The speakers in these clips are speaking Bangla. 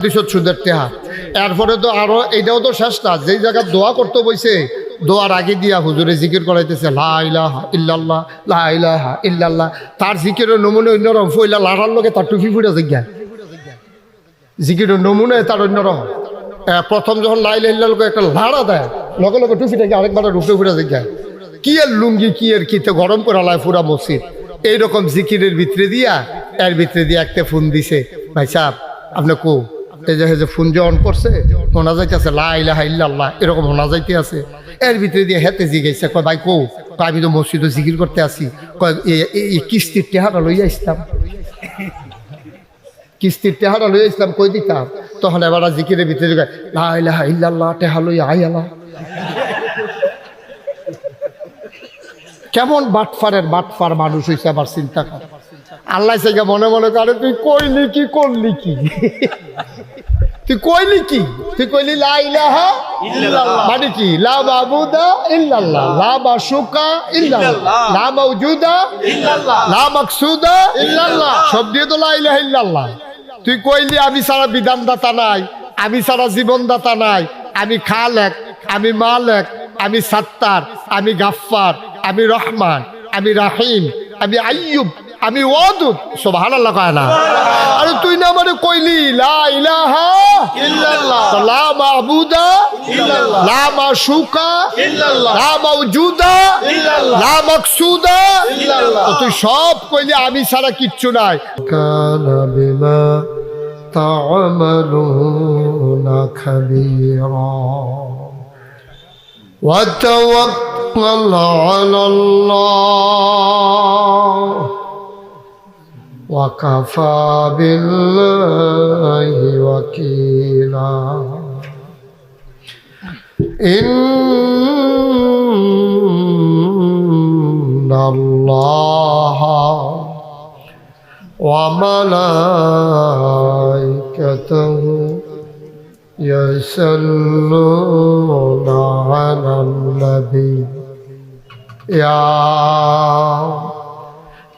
দুইশো সুদের টেহা এরপরে তো আরও এইটাও তো শেষ না, যেই জায়গায় দোয়া করতে বইছে, দোয়ার আগে দিয়া হুজুরে জিকির করাইতেছে, লা ইলাহা ইল্লাল্লাহ, লা ইলাহা ইল্লাল্লাহ, তার জিকিরের নমুনে অন্যরকম ফইলা লাড়ার লগে তার টুপি ফুটে জিজ্ঞা জিকিরের নমুনে তার অন্যরকম প্রথম যখন লাইল ইল্লাল একটা লাড়া দেয়, লগে লগে টুপিটাকে আরেকবার রুপে ফুটে জিজ্ঞা কি এর লুঙ্গি, কি এর কিতে গরম করে লায় পুরা মসজিদ। এইরকম জিকিরের ভিতরে দিয়া, এর ভিতরে দিয়ে একটা ফোন দিছে, ভাই সাহেব, আপনি কো? এই যে ফোন অন করছে শোনা যাইতেছে লা ইলাহা ইল্লাল্লাহ এরকম শোনা যাইতে আছে। এর ভিতরে দিয়ে হেতে জিগাইছে কয় ভাই কো আমি তো মসজিদে জিকির করতে আসি। কয় এই কিস্তির টেহাটা লইয়া আসতাম। কিস্তির টেহারা লইয়া আসতাম কই দিতাম? তখন এবার জিকিরের ভিতরে কয়, লা ইলাহা ইল্লাল্লাহ টেহা লইয়া আই আলা কেমন বাটফারের বাটফার মানুষ হয়েছে আবার চিন্তা কর। আল্লাহ সেগে মনে মনে করে তুই কইলি কি করলি কি? তুই কইলি কি? তুই কইলি লা ইলাহা ইল্লাল্লাহ। মানে কি? লা মাবুদা ইল্লাল্লাহ। লা মাশুকা ইল্লাল্লাহ। লা মাওজুদা ইল্লাল্লাহ। লা মাকসুদা ইল্লাল্লাহ। সব দিয়ে তো লা ইলাহা ইল্লাল্লাহ। তুই কইলি আমি সারা বিধানদাতা নাই আমি সারা জীবনদাতা নাই আমি খালেক আমি মালেক আমি সাত্তার আমি গাফফার আমি রহমান আমি রাহিম আমি আইয়ুব। আমি ওয়াদুদ সুবহানাল্লাহ কয় না আরে তুই না মানে কইলি লা ইলাহা ইল্লাল্লাহ লা মাবুদা ইল্লাল্লাহ লা মাশুকা ইল্লাল্লাহ লা মাওজুদা ইল্লাল্লাহ লা মাকসুদা ইল্লাল্লাহ তুই সব কইলি আমি ছাড়া কিচ্ছু নাই কানা বিমা তা'মালুনা খাবীরা وتوكل على الله وكفى بالله وكيلا إن الله وملائكته يصلون على النبي يا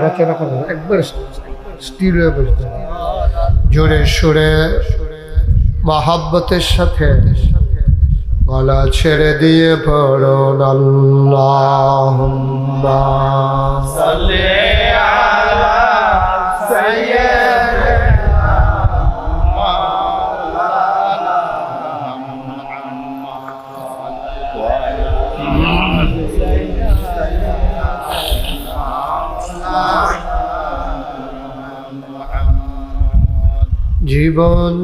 নড়াচড়া করো একবার স্টিল হয়ে বসতে। জোরে সুরে মহাব্বতের সাথে গলা ছেড়ে দিয়ে পড়ুন আল্লাহ জীবন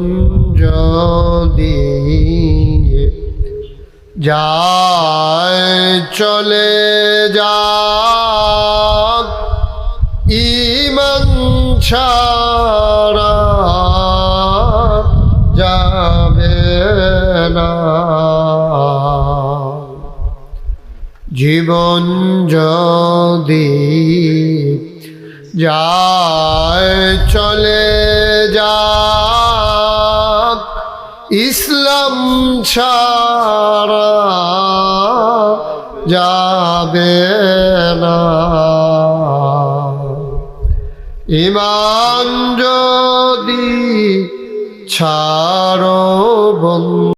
যদি যায় চলে যাক ইমান ছাড়া যাবে না। জীবন যদি যায় চলে যাক। ইসলাম ছাড়া যাবে না। ইমান যদি ছাড়ো বন্ধু।